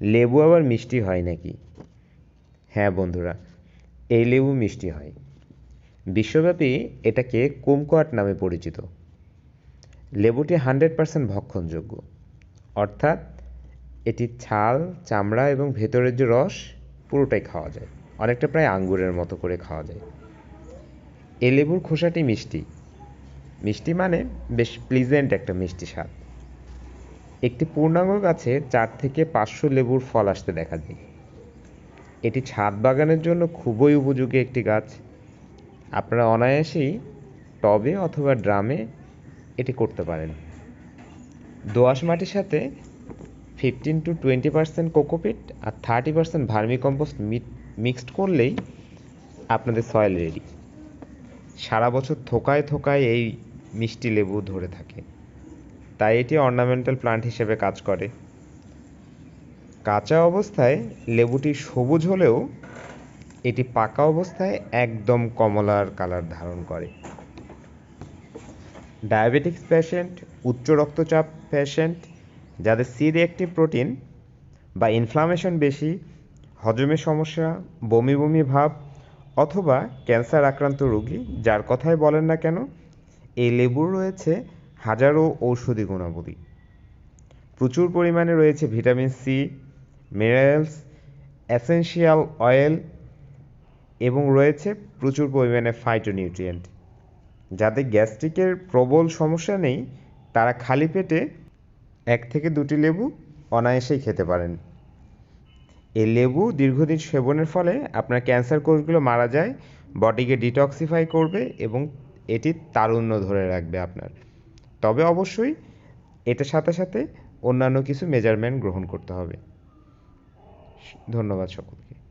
লেবু আবার মিষ্টি হয় নাকি? হ্যাঁ বন্ধুরা, এই লেবু মিষ্টি হয়। বিশ্বব্যাপী এটাকে কুমকোয়াট নামে পরিচিত। লেবুটি হান্ড্রেড পার্সেন্ট ভক্ষণযোগ্য। অর্থাৎ এটি ছাল, চামড়া এবং ভেতরের যে রস, পুরোটাই খাওয়া যায়। অনেকটা প্রায় আঙ্গুরের মতো করে খাওয়া যায়। এ লেবুর খোসাটি মিষ্টি। মিষ্টি মানে বেশ প্লিজেন্ট একটা মিষ্টি স্বাদ। একটি পূর্ণাঙ্গ গাছে চার থেকে পাঁচশো লেবুর ফল আসতে দেখা যায়। এটি ছাদ বাগানের জন্য খুবই উপযোগী একটি গাছ। আপনারা অনায়াসেই টবে অথবা ড্রামে এটি করতে পারেন। দোআঁশ মাটির সাথে fifteen to twenty percent cocopeat R thirty percent vermi compost mixed করলেই আপনাদের সয়েল রেডি সারা বছর থোকায় থোকায় এই মিষ্টি লেবু ধরে থাকে। তাই এটি অর্নামেন্টাল প্লান্ট হিসেবে কাজ করে। কাঁচা অবস্থায় লেবুটি সবুজ হলেও এটি পাকা অবস্থায় একদম কমলার কালার ধারণ করে। ডায়াবেটিক্স পেশেন্ট উচ্চ রক্তচাপ পেশেন্ট যাদের সি রিঅ্যাক্টিভ প্রোটিন বা ইনফ্লামেশন বেশি হজমের সমস্যা, বমি বমি ভাব অথবা ক্যান্সার আক্রান্ত রোগী, যার কথাই বলেন না কেন, এই লেবুর রয়েছে হাজারো ঔষধি গুণাবলী। প্রচুর পরিমাণে রয়েছে vitamin C, minerals essential oil এবং রয়েছে প্রচুর পরিমাণে ফাইটোনিউট্রিয়েন্ট যাদের গ্যাস্ট্রিকের প্রবল সমস্যা নেই, তারা খালি পেটে এক থেকে দুটি লেবু অনায়াসেই খেতে পারেন। এই লেবু দীর্ঘদিন সেবনের ফলে আপনার ক্যান্সার কোষগুলো মারা যায়, বডিকে ডিটক্সিফাই করবে এবং এটি তারুণ্য ধরে রাখবে আপনার। তবে অবশ্যই এটার সাথে সাথে অন্যান্য কিছু মেজারমেন্ট গ্রহণ করতে হবে। ধন্যবাদ সকলকে।